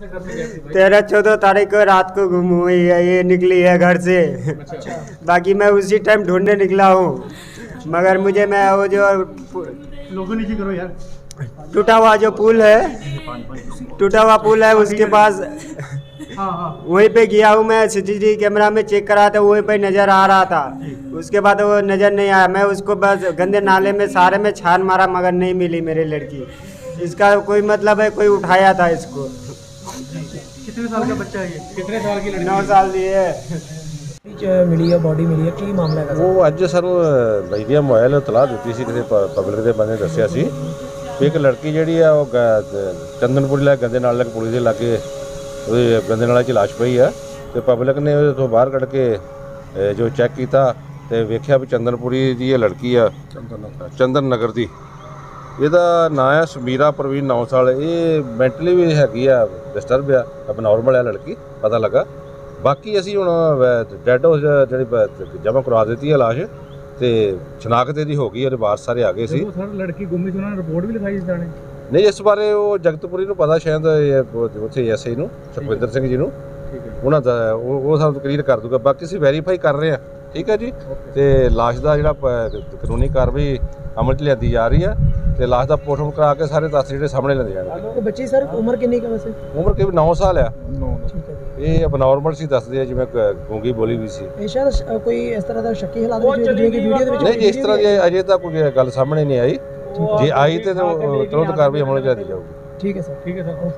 तेरह चौदह तारीख को रात को गुम हुई है ये निकली है घर से। अच्छा। बाकी मैं उसी टाइम ढूँढने निकला हूँ। मगर मुझे मैं वो जो लोगों नीचे करो यार? टूटा हुआ जो पुल है टूटा हुआ पुल है उसके पास हाँ हाँ। वहीं पे गया हूँ मैं सीसीटीवी कैमरा में चेक करा था वहीं पे नज़र आ रहा था। उसके बाद वो नज़र नहीं आया। मैं उसको बस गंदे नाले में सारे में छान मारा मगर नहीं मिली मेरी लड़की। इसका कोई मतलब है कोई उठाया था इसको। कितने साल का बच्चा है ये कितने साल की नौ साल ਦੀ ਹੈ ਚ ਮਿਲੀ ਹੈ ਬੋਡੀ ਮਿਲੀ ਹੈ ਕੀ ਮਾਮਲਾ ਹੈਗਾ ਸਰ ਉਹ ਅੱਜ ਸਾਨੂੰ ਮੀਡੀਆ ਮੋਬਾਈਲ ਨੂੰ ਤਲਾਹ ਦਿੱਤੀ ਸੀ ਕਿਸੇ ਪਬਲਿਕ ਦੇ ਬੰਦੇ ਨੇ ਦੱਸਿਆ ਸੀ ਵੀ ਇੱਕ ਲੜਕੀ ਜਿਹੜੀ ਆ ਉਹ ਗ- ਤ- ਚੰਦਨਪੁਰੀ ਲੈ ਗੰਦੇ ਨਾਲ ਲੱਗ ਪੁਲਿਸ ਦੇ ਲਾਗੇ ਉਹਦੇ ਗੰਦੇ ਨਾਲਾ 'ਚ ਲਾਸ਼ ਪਈ ਆ ਤੇ ਪਬਲਿਕ ਨੇ ਉਹਦੇ ਤੋਂ ਬਾਹਰ ਕੱਢ ਕੇ ਅ, ਜੋ ਚੈੱਕ ਕੀਤਾ ਤੇ ਵੇਖਿਆ ਵੀ ਚੰਦਨਪੁਰੀ ਦੀ ਇਹ ਲੜਕੀ ਆ ਚੰਦਨ ਨਗਰ ਦੀ ਇਹਦਾ ਨਾਂ ਹੈ ਸਮੀਰਾ ਪ੍ਰਵੀਨ 9 ਸਾਲ। ਇਹ ਮੈਂਟਲੀ ਵੀ ਹੈਗੀ ਆ ਡਿਸਟਰਬ ਆ ਅਬਨੋਰਮਲ ਆ ਲੜਕੀ ਪਤਾ ਲੱਗਾ। ਬਾਕੀ ਅਸੀਂ ਹੁਣ ਡੈਡ ਹੋ ਜਿਹੜੀ ਜਮ੍ਹਾਂ ਕਰਵਾ ਦਿੱਤੀ ਹੈ ਲਾਸ਼ ਤੇ ਸ਼ਨਾਖਤ ਇਹਦੀ ਹੋ ਗਈ ਉਹਦੇ ਵਾਰਸ ਸਾਰੇ ਆ ਗਏ ਸੀ। ਜਦੋਂ ਸਰ ਲੜਕੀ ਗੁੰਮ ਸੀ ਉਹਨਾਂ ਨੇ ਰਿਪੋਰਟ ਵੀ ਲਿਖਾਈ ਸੀ ਥਾਣੇ। ਨਹੀਂ ਇਸ ਬਾਰੇ ਉਹ ਜਗਤਪੁਰੀ ਨੂੰ ਪਤਾ ਸ਼ਾਇਦ ਉਹ- ਉੱਥੇ ਐਸਆਈ ਨੂੰ ਸੁਖਵਿੰਦਰ ਸਿੰਘ ਜੀ ਨੂੰ। ਠੀਕ ਹੈ। ਉਹਨਾਂ ਦਾ ਉਹ ਉਹ ਸਾਨੂੰ ਕਲੀਅਰ ਕਰ ਦੂਗਾ। ਬਾਕੀ ਅਸੀਂ ਵੈਰੀਫਾਈ ਕਰ ਰਹੇ ਹਾਂ ਠੀਕ ਹੈ ਜੀ? ਤੇ ਲਾਸ਼ ਦਾ ਜਿਹੜਾ ਕਾਨੂੰਨੀ ਕਾਰਵਾਈ ਅਮਲ 'ਚ ਲਿਆਂਦੀ ਜਾ ਰਹੀ ਹੈ ਤੇ ਲਾਸ਼ ਦਾ ਪੋਸਟਮਾਰਟਮ ਕਰਾ ਕੇ ਸਾਰੇ ਤੱਥ ਜਿਹੜੇ ਸਾਹਮਣੇ ਲਿਆਂਦੇ ਜਾਣਗੇ। ਤੇ ਬੱਚੀ ਸਰ ਉਮਰ ਕਿੰਨੀ ਕੁ ਹੈ ਵੈਸੇ? ਉਮਰ ਕਰੀਬ 9 ਸਾਲ ਆ। ਠੀਕ ਹੈ ਜੀ। ਇਹ ਅਬਨੋਰਮਲ ਸੀ ਦੱਸਦੇ ਆ ਜਿਵੇਂ ਗੂੰਗੀ ਬੋਲੀ ਵੀ ਸੀ। ਇਹ ਸ਼ਾਇਦ ਸ਼- ਕੋਈ ਇਸ ਤਰ੍ਹਾਂ ਦਾ ਸ਼ੱਕੀ ਹਾਲਾਤ ਵਿੱਚ ਜਿਵੇਂ ਕਿ ਵੀਡੀਓ ਦੇ ਵਿੱਚ ਨਹੀਂ ਜੀ ਇਸ ਤਰ੍ਹਾਂ ਦੀ ਅਜੇ ਤਾਂ ਕੋਈ ਗੱਲ ਸਾਹਮਣੇ ਨਹੀਂ ਆਈ। ਜੇ ਆਈ ਤੇ ਤਾਂ ਉਹ ਤੁਰੰਤ ਕਾਰਵਾਈ ਲਿਆਂਦੀ ਜਾਊਗੀ। ਠੀਕ ਹੈ ਸਰ। ਠੀਕ ਹੈ ਸਰ।